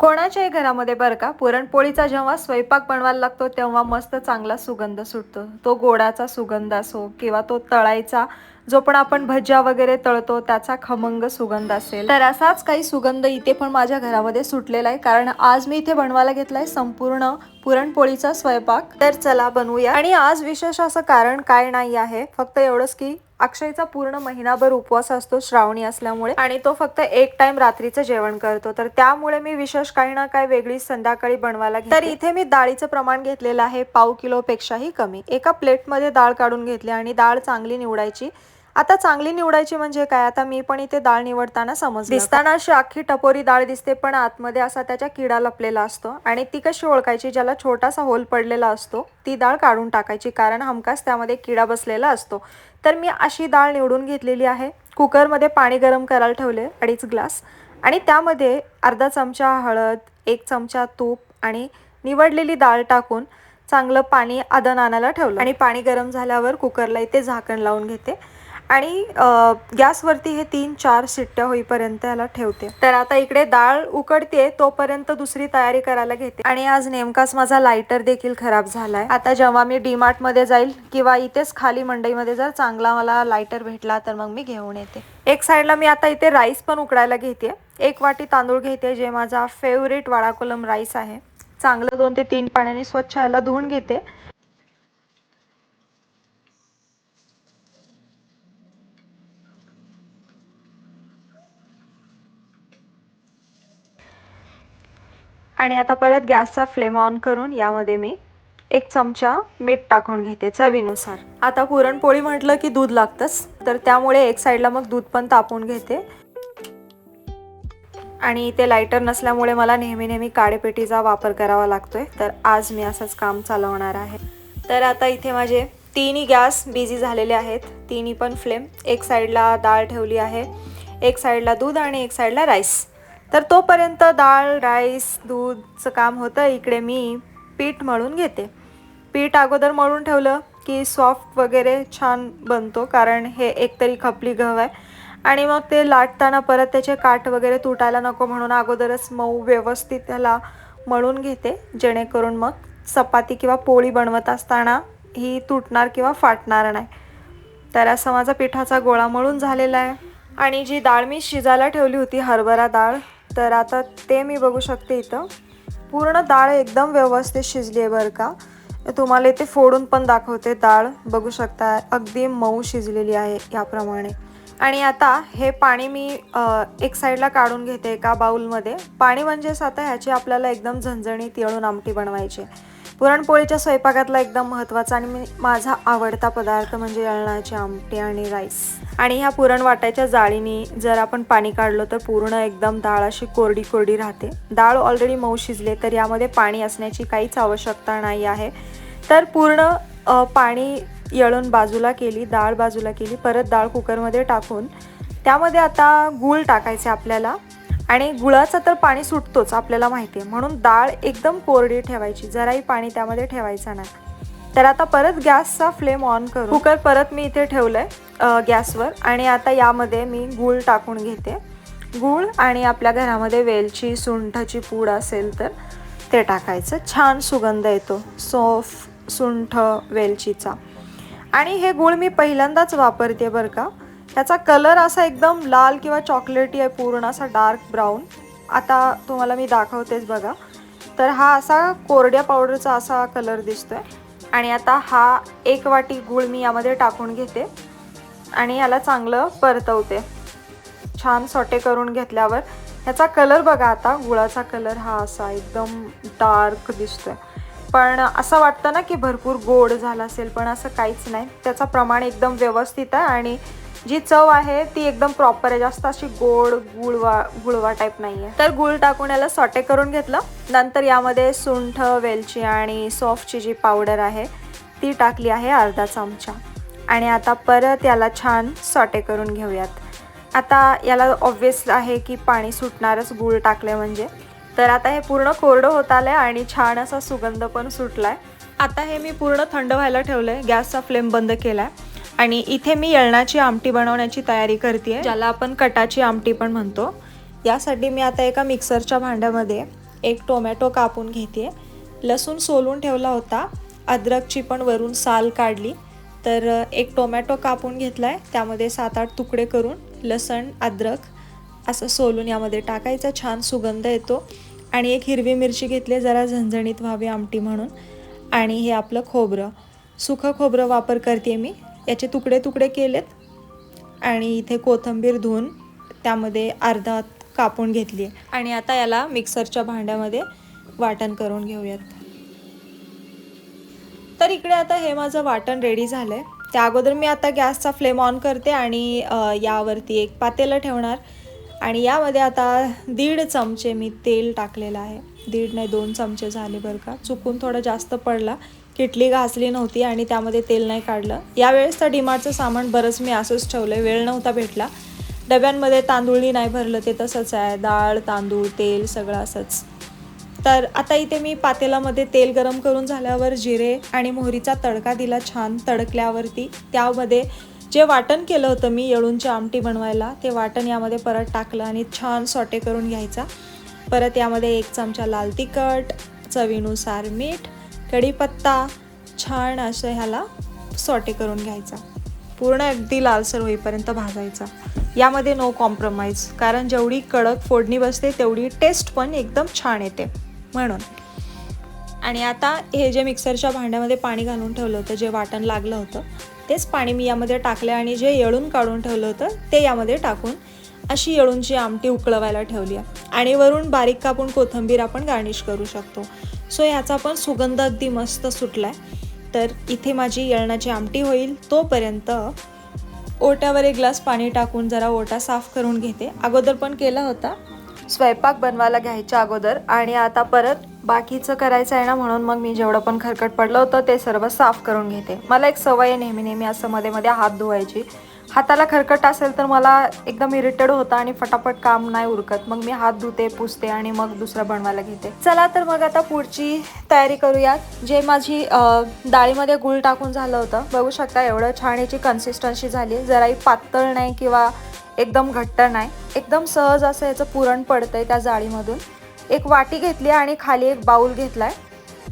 कोणाच्याही घरामध्ये बरं का पुरणपोळीचा जेव्हा स्वयंपाक बनवायला लागतो तेव्हा मस्त चांगला सुगंध सुटतो. तो गोडाचा सुगंध असो किंवा तो तळायचा जो पण आपण भज्या वगैरे तळतो त्याचा खमंग सुगंध असेल. तर असाच काही सुगंध इथे पण माझ्या घरामध्ये सुटलेला आहे. कारण आज मी इथे बनवायला घेतलाय संपूर्ण पुरणपोळीचा स्वयंपाक. तर चला बनवूया. आणि आज विशेष असं कारण काय नाही आहे. फक्त एवढंच की अक्षयचा पूर्ण महिनाभर उपवास असतो श्रावणी असल्यामुळे. आणि तो फक्त एक टाइम रात्रीचं जेवण करतो. तर त्यामुळे मी विशेष काही ना काही वेगळी संध्याकाळी बनवायला तर इथे मी डाळीचं प्रमाण घेतलेलं आहे पाव किलो पेक्षाही कमी. एका प्लेटमध्ये डाळ काढून घेतली आणि डाळ चांगली निवडायची. आता चांगली निवडायची म्हणजे काय? आता मी पण इथे डाळ निवडताना समज दिसताना अशी अख्खी टपोरी डाळ दिसते पण आतमध्ये असा त्याच्या किडा लपलेला असतो. आणि ती कशी ओळखायची? ज्याला छोटासा होल पडलेला असतो ती डाळ काढून टाकायची. कारण हमखास त्यामध्ये किडा बसलेला असतो. तर मी अशी डाळ निवडून घेतलेली आहे. कुकरमध्ये पाणी गरम करायला ठेवले अडीच ग्लास. आणि त्यामध्ये अर्धा चमचा हळद एक चमचा तूप आणि निवडलेली डाळ टाकून चांगलं पाणी आदन आणायला ठेवलं. आणि पाणी गरम झाल्यावर कुकरला इथे झाकण लावून घेते. आणि गॅसवरती हे तीन चार शिट्ट्या होईपर्यंत याला ठेवते. तर आता इकडे डाळ उकडते तोपर्यंत दुसरी तयारी करायला घेते. आणि आज नेमकाच माझा लायटर देखील खराब झालाय. आता जेव्हा मी डीमार्टमध्ये जाईल किंवा इथेच खाली मंडईमध्ये जर चांगला मला लायटर भेटला तर मग मी घेऊन येते. एक साईडला मी आता इथे राईस पण उकडायला घेते एक वाटी तांदूळ घेते जे माझा फेवरेट वाळाकोलम राईस आहे. चांगलं दोन ते तीन पाण्याने स्वच्छ याला धुवून घेते. आणि आता परत गॅसचा फ्लेम ऑन करून यामध्ये मी एक चमचा मीठ टाकून घेते चवीनुसार. आता पुरणपोळी म्हटलं की दूध लागतंच तर त्यामुळे एक साईडला मग दूध पण तापून घेते. आणि इथे लायटर नसल्यामुळे मला नेहमी नेहमी काळेपेटीचा वापर करावा लागतोय तर आज मी असंच काम चालवणार आहे. तर आता इथे माझे तिन्ही गॅस बिझी झालेले आहेत. तिन्ही पण फ्लेम एक साईडला डाळ ठेवली आहे एक साईडला दूध आणि एक साईडला राईस तर तोपर्यंत डाळ राईस दूधचं काम होतं. इकडे मी पीठ मळून घेते. पीठ अगोदर मळून ठेवलं की सॉफ्ट वगैरे छान बनतो कारण हे एकतरी खपली गहू आहे. आणि मग ते लाटताना परत त्याचे काठ वगैरे तुटायला नको म्हणून अगोदरच मऊ व्यवस्थित त्याला मळून घेते. जेणेकरून मग चपाती किंवा पोळी बनवत असताना ही तुटणार किंवा फाटणार नाही. तर असा माझा पिठाचा गोळा मळून झालेला आहे. आणि जी डाळ मी शिजायला ठेवली होती हरभरा डाळ तर आता ते मी बघू शकते इथं. पूर्ण डाळ एकदम व्यवस्थित शिजली आहे बरं का. तुम्हाला इथे फोडून पण दाखवते डाळ. बघू शकता अगदी मऊ शिजलेली आहे याप्रमाणे. आणि आता हे पाणी मी एक साईडला काढून घेते एका बाउलमध्ये. पाणी म्हणजेच आता ह्याची आपल्याला एकदम झणझणीत येळून आमटी बनवायची आहे. पुरणपोळीच्या स्वयंपाकातला एकदम महत्त्वाचा आणि मी माझा आवडता पदार्थ म्हणजे यळणाची आमटी आणि राईस. आणि ह्या पुरण वाटायच्या जाळीने जर आपण पाणी काढलं तर पूर्ण एकदम डाळ अशी कोरडी कोरडी राहते. डाळ ऑलरेडी मऊ शिजले तर यामध्ये पाणी असण्याची काहीच आवश्यकता नाही आहे. तर पूर्ण पाणी येळून बाजूला केली डाळ बाजूला केली परत डाळ कुकरमध्ये टाकून. त्यामध्ये आता गूळ टाकायचे आपल्याला. आणि गुळाचं तर पाणी सुटतोच आपल्याला माहिती आहे. म्हणून डाळ एकदम कोरडी ठेवायची जराही पाणी त्यामध्ये ठेवायचं नाही. तर आता परत गॅसचा फ्लेम ऑन करू कुकर परत मी इथे ठेवलंय आहे गॅसवर. आणि आता यामध्ये मी गूळ टाकून घेते. गूळ आणि आपल्या घरामध्ये वेलची सुंठाची पूड असेल तर ते टाकायचं. छान सुगंध येतो सोफ सुंठ वेलचीचा. आणि हे गूळ मी पहिल्यांदाच वापरते बरं का. ह्याचा कलर असा एकदम लाल किंवा चॉकलेटी आहे पूर्ण असा डार्क ब्राऊन आता तुम्हाला मी दाखवतेच बघा. तर हा असा कोरड्या पावडरचा असा कलर दिसतो आहे आणि आता हा एक वाटी गूळ मी यामध्ये टाकून घेते. आणि याला चांगलं परतवते. छान सॉटे करून घेतल्यावर. ह्याचा कलर बघा आता गुळाचा कलर हा असा एकदम डार्क दिसतोय. पण असं वाटतं ना की भरपूर गोड झाला असेल पण असं काहीच नाही. त्याचं प्रमाण एकदम व्यवस्थित आहे आणि जी चव आहे ती एकदम प्रॉपर आहे. जास्त अशी गोड गुळवा गुळवा टाईप नाही आहे तर गुळ टाकून याला सॉटे करून घेतलं. नंतर यामध्ये सुंठ वेलची आणि सॉफ्टची जी पावडर आहे ती टाकली आहे अर्धा चमचा. आणि आता परत याला छान सॉटे करून घेऊयात. आता याला ऑब्वियस आहे की पाणी सुटणारच गूळ टाकले म्हणजे. तर आता हे पूर्ण कोरडं होत आलं आहे आणि छान असा सुगंध पण सुटला आहे आता हे मी पूर्ण थंड व्हायला ठेवलं आहे गॅसचा फ्लेम बंद केला आहे आणि इथे मी येळणाची आमटी बनवण्याची तयारी करते ज्याला आपण कटाची आमटी पण म्हणतो. यासाठी मी आता एका मिक्सरच्या भांड्यामध्ये एक टोमॅटो कापून घेते लसूण सोलून ठेवला होता अद्रकची पण वरून साल काढली. तर एक टोमॅटो कापून घेतला आहे त्यामध्ये सात आठ तुकडे करून लसण अद्रक असं सोलून यामध्ये टाकायचा. छान सुगंध येतो. आणि एक हिरवी मिरची घेतली जरा झणझणीत व्हावी आमटी म्हणून. आणि हे आपलं खोबरं सुखं खोबरं वापर करते मी. याचे तुकडे तुकडे केलेत आणि इथे कोथिंबीर धुवून त्यामध्ये अर्धा कापून घेतली आहे. आणि आता याला मिक्सरच्या भांड्यामध्ये वाटण करून घेऊयात. तर इकडे आता हे माझं वाटण रेडी झालं आहे त्या अगोदर मी आता गॅसचा फ्लेम ऑन करते आणि यावरती एक पातेलं ठेवणार. आणि यामध्ये आता दीड चमचे मी तेल टाकलेलं आहे. दीड नाही दोन चमचे झाले बरं का. चुकून थोडं जास्त पडला. किटली घासली नव्हती आणि त्यामध्ये तेल नाही काढलं. यावेळेस तर डिमार्टचं सामान बरंच मी असंच ठेवलं वेळ नव्हता भेटला. डब्यांमध्ये तांदूळही नाही भरलं. ते तसंच आहे. डाळ तांदूळ तेल सगळं असंच. तर आता इथे मी पातेलामध्ये तेल गरम करून झाल्यावर जिरे आणि मोहरीचा तडका दिला छान तडकल्यावरती. त्यामध्ये जे वाटण केलं होतं मी येळूणची आमटी बनवायला ते वाटण यामध्ये परत टाकलं आणि छान सॉटे करून घ्यायचा. परत यामध्ये एक चमचा लाल तिखट चवीनुसार मीठ कढीपत्ता छान असं ह्याला सॉटे करून घ्यायचा. पूर्ण अगदी लालसर होईपर्यंत भाजायचा. यामध्ये नो कॉम्प्रोमाइज कारण जेवढी कडक फोडणी बसते तेवढी टेस्ट पण एकदम छान येते. म्हणून. आणि आता हे जे मिक्सरच्या भांड्यामध्ये पाणी घालून ठेवलं होतं जे वाटण लागलं होतं तेच पाणी मी यामध्ये टाकले आणि जे येळून काढून ठेवलं होतं ते यामध्ये टाकून अशी येळूंची आमटी उकळवायला ठेवली आहे. आणि वरून बारीक कापून कोथिंबीर आपण गार्निश करू शकतो. सो ह्याचा पण सुगंध अगदी मस्त सुटला आहे तर इथे माझी येळणाची आमटी होईल. तोपर्यंत ओट्यावर एक ग्लास पाणी टाकून जरा ओटा साफ करून घेते. अगोदर पण केला होता. स्वयंपाक बनवायला घ्यायच्या अगोदर आणि आता परत बाकीचं करायचं आहे ना म्हणून मग मी जेवढं पण खरकट पडलं होतं ते सर्व साफ करून घेते. मला एक सवय आहे नेहमी नेहमी असं मध्ये मध्ये हात धुवायची. हाताला खरकट असेल तर मला एकदम इरिटेड होतं आणि फटाफट काम नाही उरकत. मग मी हात धुते पुसते आणि मग दुसरं बनवायला घेते. चला तर मग आता पुढची तयारी करूयात जे माझी डाळीमध्ये गुळ टाकून झालं होतं. बघू शकता एवढं छान याची कन्सिस्टन्सी झाली. जराही पातळ नाही किंवा एकदम घट्ट नाही. एकदम सहज असं याचं पुरण पडतंय त्या जाळीमधून. एक वाटी घेतली आणि खाली एक बाऊल घेतला आहे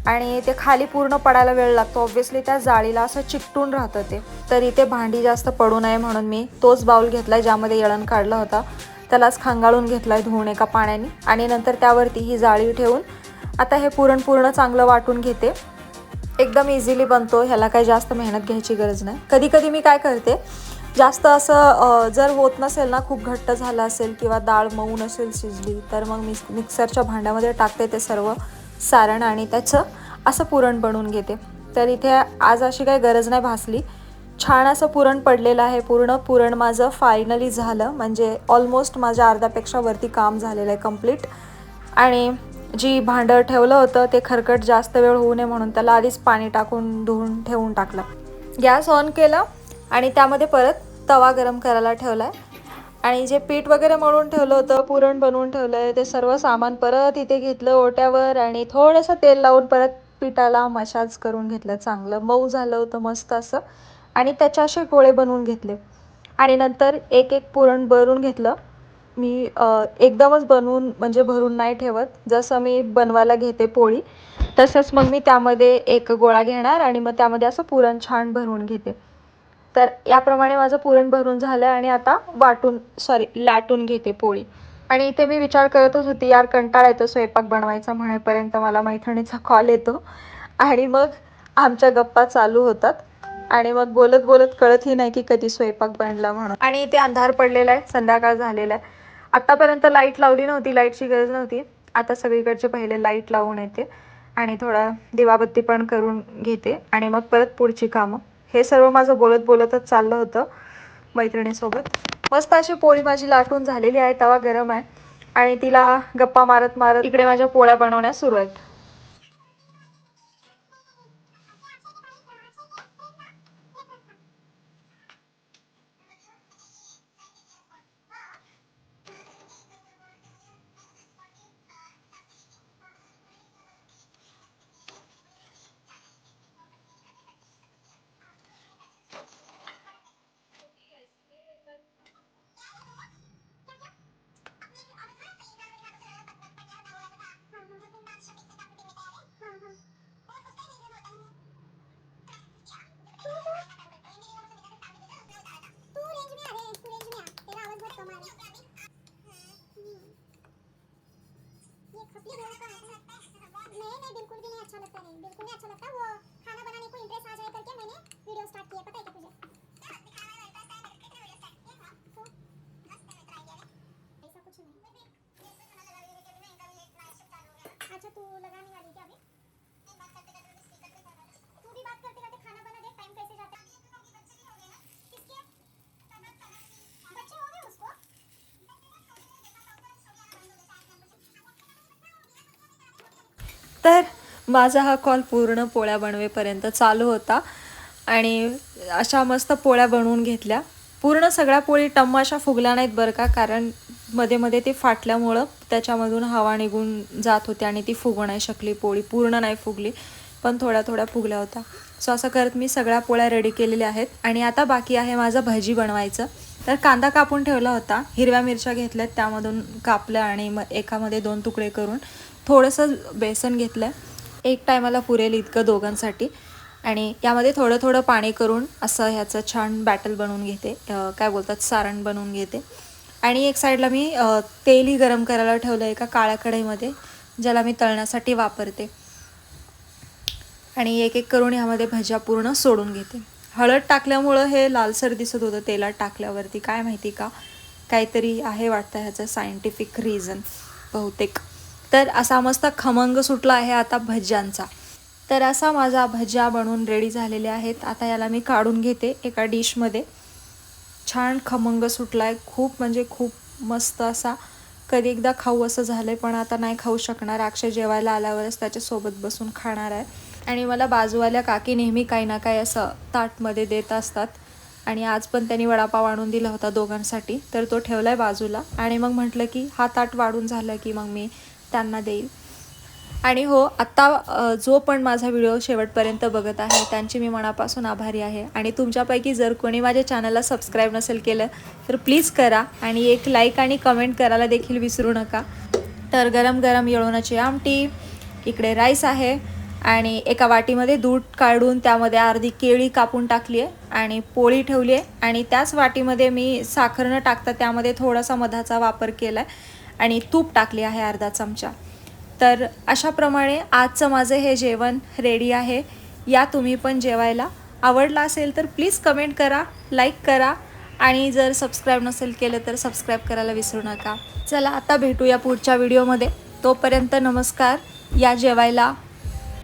आणि ते खाली पूर्ण पडायला वेळ लागतो. ऑब्व्हियसली त्या जाळीला असं चिकटून राहतं ते. तर इथे भांडी जास्त पडू नये म्हणून मी तोच बाऊल घेतलाय ज्यामध्ये येळण काढला होता. त्यालाच खांगाळून घेतलाय धुवून एका पाण्याने आणि नंतर त्यावरती ही जाळी ठेवून आता हे पुरण पूर्ण चांगलं वाटून घेते. एकदम इझिली बनतो. ह्याला काही जास्त मेहनत घ्यायची गरज नाही. कधी कधी मी काय करते जास्त असं जर होत नसेल ना खूप घट्ट झालं असेल किंवा डाळ मऊ नसेल शिजली तर मग मी मिक्सरच्या भांड्यामध्ये टाकते ते सर्व. सारण आणि त्याचं असं पुरण बनवून घेते. तर इथे आज अशी काही गरज नाही भासली. छान असं पुरण पडलेलं आहे. पूर्ण पुरण माझं फायनली झालं. म्हणजे ऑलमोस्ट माझ्या अर्ध्यापेक्षा वरती काम झालेलं आहे कंप्लीट आणि जी भांडं ठेवलं होतं ते खरकट जास्त वेळ होऊ नये म्हणून त्याला आधीच पाणी टाकून धुवून ठेवून टाकलं. गॅस ऑन केला आणि त्यामध्ये परत तवा गरम करायला ठेवला आहे आणि जे पीठ वगैरे मळून ठेवलं होतं पुरण बनवून ठेवलं आहे ते सर्व सामान परत इथे घेतलं ओट्यावर आणि थोडंसं तेल लावून परत पिठाला मसाज करून घेतलं. चांगलं मऊ झालं होतं मस्त असं. आणि त्याच्या असे गोळे बनवून घेतले. आणि नंतर एक एक पुरण भरून घेतलं. मी एकदमच बनवून म्हणजे भरून नाही ठेवत. जसं मी बनवायला घेते पोळी तसंच मग मी त्यामध्ये एक गोळा घेणार आणि मग त्यामध्ये असं पुरण छान भरून घेते. तर याप्रमाणे माझं पुरण भरून झालं आहे आणि आता वाटून सॉरी लाटून घेते पोळी. आणि इथे मी विचार करतच होती यार कंटाळा येतो स्वयंपाक बनवायचा म्हणेपर्यंत मला मैत्रिणीचा कॉल येतो. आणि मग आमच्या गप्पा चालू होतात. आणि मग बोलत बोलत कळतही नाही की कधी स्वयंपाक बनला म्हणून. आणि इथे अंधार पडलेला आहे संध्याकाळ झालेला आहे. आत्तापर्यंत लाइट लावली नव्हती लाईटची गरज नव्हती. आता सगळीकडचे पहिले लाइट लावून येते. आणि थोडा दिवाबत्ती पण करून घेते. आणि मग परत पुढची कामं. हे सर्व माझं बोलत बोलतच चाललं होतं मैत्रिणीसोबत. मस्त अशी पोळी माझी लाटून झालेली आहे तवा गरम आहे. आणि तिला गप्पा मारत मारत इकडे माझ्या पोळ्या बनवण्यास सुरू आहेत ये खपली का नहीं नहीं बिल्कुल भी नहीं अच्छा लगता नहीं बिल्कुल नहीं अच्छा लगता वो खाना बनाने को इंटरेस्ट आ जाए करके मैंने वीडियो स्टार्ट किया पता है क्या तुझे ऐसा कुछ नहीं अच्छा तू लगाने वाली क्या? तर माझा हा कॉल पूर्ण पोळ्या बनवेपर्यंत चालू होता. आणि अशा मस्त पोळ्या बनवून घेतल्या. पूर्ण सगळ्या पोळी टम्माशा फुगल्या नाहीत बरं का कारण मध्ये मध्ये ते फाटल्यामुळं त्याच्यामधून हवा निघून जात होती आणि ती फुगू नाही शकली पोळी पूर्ण नाही फुगली. पण थोड्या थोड्या फुगल्या होत्या. सो असं करत मी सगळ्या पोळ्या रेडी केलेल्या आहेत. आणि आता बाकी आहे माझं भजी बनवायचं. तर कांदा कापून ठेवला होता. हिरव्या मिरच्या घेतल्यात त्यामधून कापल्या आणि मग एकामध्ये दोन तुकडे करून थोडंसं बेसन घेतलं एक टायमाला पुरेल इतकं दोघांसाठी. आणि यामध्ये थोडं थोडं पाणी करून असं ह्याचं छान बॅटल बनवून घेते. काय बोलतात? सारण बनवून घेते. आणि एक साईडला मी तेलही गरम करायला ठेवलं आहे एका काळ्या कढईमध्ये ज्याला मी तळण्यासाठी वापरते. आणि एक एक करून यामध्ये भज्या पूर्ण सोडून घेते. हळद टाकल्यामुळं हे लालसर दिसत होतं तेलात टाकल्यावरती. काय माहिती का? काहीतरी आहे वाटतं ह्याचं सायंटिफिक रिझन बहुतेक. तर असा मस्त खमंग सुटला आहे आता भज्यांचा. तर असा माझा भज्या बनवून रेडी झालेल्या आहेत. आता याला मी काढून घेते एका डिशमध्ये छान खमंग सुटला आहे खूप म्हणजे खूप मस्त असा. कधी एकदा खाऊ असं झालं आहे पण आता नाही खाऊ शकणार. अक्षय जेवायला आल्यावरच त्याच्यासोबत बसून खाणार आहे. आणि मला बाजूवाल्या काकी नेहमी काही ना काही असं ताटमध्ये देत असतात. आणि आज पण त्यांनी वडापाव आणून दिला होता दोघांसाठी. तर तो ठेवला आहे बाजूला. आणि मग म्हटलं की हा ताट वाढून झालं की मग मी त्यांना देईल. आणि हो आत्ता जो पण माझा व्हिडिओ शेवटपर्यंत बघत आहे त्यांची मी मनापासून आभारी आहे. आणि तुमच्यापैकी जर कोणी माझ्या चॅनलला सबस्क्राईब नसेल केलं तर प्लीज करा आणि एक लाईक आणि कमेंट करायला देखील विसरू नका. तर गरम गरम येळवणाची आमटी इकडे राईस आहे आणि एका वाटीमध्ये दूध काढून त्यामध्ये अर्धी केळी कापून टाकली आहे आणि पोळी ठेवली आहे आणि त्याच वाटीमध्ये मी साखर न टाकता त्यामध्ये थोडासा मधाचा वापर केला आहे आणि तूप टाकले आहे अर्धा चमचा. तर अशाप्रमाणे आजचं माझं हे जेवण रेडी आहे. या तुम्ही पण जेवायला. आवडलं असेल तर प्लीज कमेंट करा लाईक करा आणि जर सबस्क्राईब नसेल केलं तर सबस्क्राईब करायला विसरू नका. चला आता भेटूया पुढच्या व्हिडिओमध्ये तोपर्यंत नमस्कार. या जेवायला.